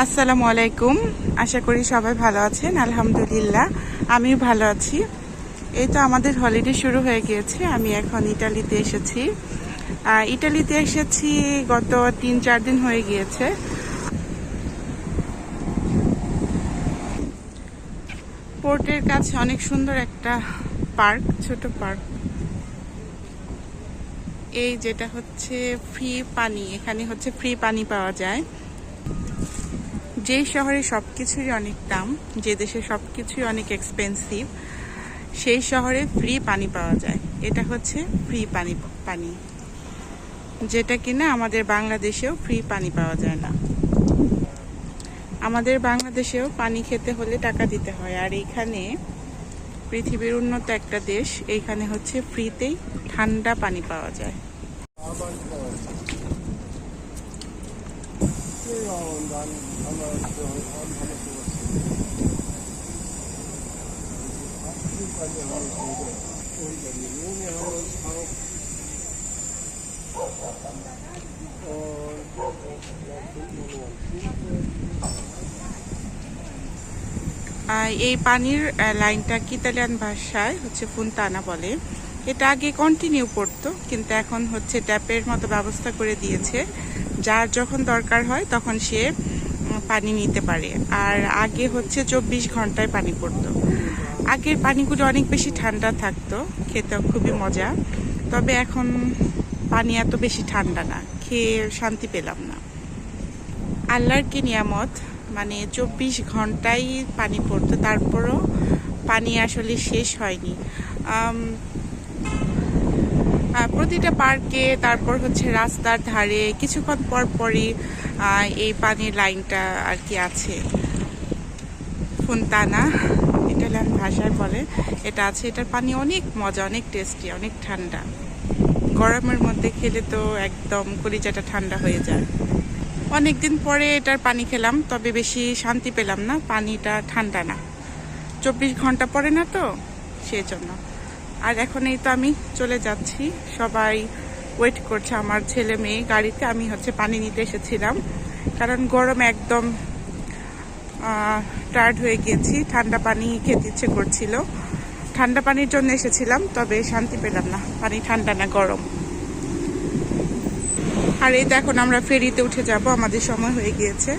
আসসালামু আলাইকুম। আশা করি সবাই ভালো আছেন, আলহামদুলিল্লাহ। আমিও ভালো আছি। এই তো আমাদের হলিডে শুরু হয়ে গিয়েছে, আমি এখন ইটালিতে এসেছি। ইটালিতে এসেছি গত তিন, চার দিন হয়ে গিয়েছে। পোর্টের কাছে অনেক সুন্দর একটা পার্ক, ছোট পার্ক। এই যেটা হচ্ছে ফ্রি পানি, এখানে হচ্ছে ফ্রি পানি পাওয়া যায়। যেই শহরে সব কিছুরই অনেক দাম, যে দেশে সব কিছুই অনেক এক্সপেন্সিভ সেই শহরে ফ্রি পানি পাওয়া যায়। এটা হচ্ছে ফ্রি পানি পানি। যেটা কিনা আমাদের বাংলাদেশেও ফ্রি পানি পাওয়া যায় না। আমাদের বাংলাদেশেও পানি খেতে হলে টাকা দিতে হয়। আর এইখানে পৃথিবীর উন্নত একটা দেশ এইখানে হচ্ছে ফ্রিতেই ঠান্ডা পানি পাওয়া যায়। এই পানির লাইনটা কিতালিয়ান ভাষায় হচ্ছে ফুনতানা বলে? এটা আগে কন্টিনিউ করতো কিন্তু এখন হচ্ছে ট্যাপের মতো ব্যবস্থা করে দিয়েছে। যার যখন দরকার হয় তখন সে পানি নিতে পারে। আর আগে হচ্ছে চব্বিশ ঘন্টায় পানি পড়তো। আগের পানিগুলো অনেক বেশি ঠান্ডা থাকতো খেতে খুবই মজা। তবে এখন পানি এত বেশি ঠান্ডা না, খেয়ে শান্তি পেলাম না। আল্লাহর কি নিয়ামত? মানে চব্বিশ ঘন্টাই পানি পড়তো, তারপরও পানি আসলে শেষ হয়নি। প্রতিটা পার্কে, তারপর হচ্ছে রাস্তার ধারে, কিছুক্ষণ পর পরই এই পানির লাইনটা আর কি আছে। ফুনতানা ইটালিয়ান ভাষায় বলে। এটা আছে, এটার পানি অনেক মজা, অনেক টেস্টি, অনেক ঠান্ডা। গরমের মধ্যে খেলে তো একদম কলিজাটা ঠান্ডা হয়ে যায়। অনেকদিন পরে এটার পানি খেলাম, তবে বেশি শান্তি পেলাম না, পানিটা ঠান্ডা না। চব্বিশ ঘণ্টা পরে না তো সেই জন্য আর এখন এই তো আমি চলে যাচ্ছি। সবাই ওয়েট করছে আমার ছেলে মেয়ে গাড়িতে। আমি হচ্ছে পানি নিতে এসেছিলাম, কারণ গরম একদম টায়ার্ড হয়ে গিয়েছি। ঠান্ডা পানি খেতে ইচ্ছে করছিল। ঠান্ডা পানির জন্য এসেছিলাম, তবে শান্তি পেলাম না। পানি ঠান্ডা না গরম। আর এই তো এখন আমরা ফেরিতে উঠে যাব। আমাদের সময় হয়ে গিয়েছে।